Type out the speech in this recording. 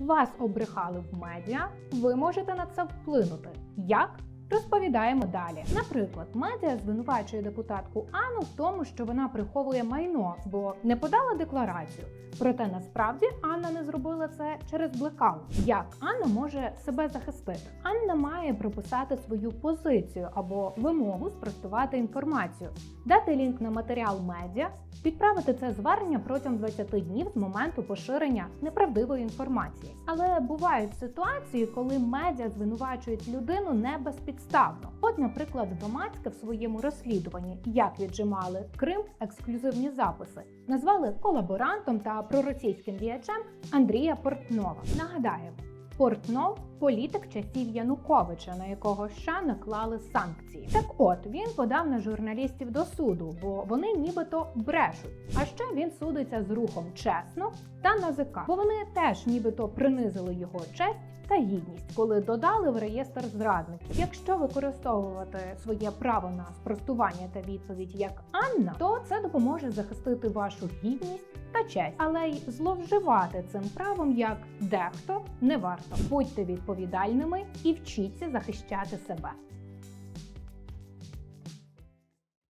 вас обрехали в медіа, ви можете на це вплинути. Як? Розповідаємо далі. Наприклад, медіа звинувачує депутатку Анну в тому, що вона приховує майно, бо не подала декларацію. Проте насправді Анна не зробила це через блекаут. Як Анна може себе захистити? Анна має прописати свою позицію або вимогу спростувати інформацію, дати лінк на матеріал медіа, відправити це звернення протягом 20 днів з моменту поширення неправдивої інформації. Але бувають ситуації, коли медіа звинувачують людину не безпідставно. От, наприклад, громадське в своєму розслідуванні, як віджимали Крим, ексклюзивні записи, назвали колаборантом та проросійським діячем Андрія Портнова. Нагадаємо. Портнов політик часів Януковича, на якого США наклали санкції. Так от він подав на журналістів до суду, бо вони нібито брешуть. А ще він судиться з рухом чесно та НАЗК, бо вони теж нібито принизили його честь. Та гідність, коли додали в реєстр зрадників. Якщо використовувати своє право на спростування та відповідь як Анна, то це допоможе захистити вашу гідність та честь, але й зловживати цим правом як дехто не варто. Будьте відповідальними і вчіться захищати себе.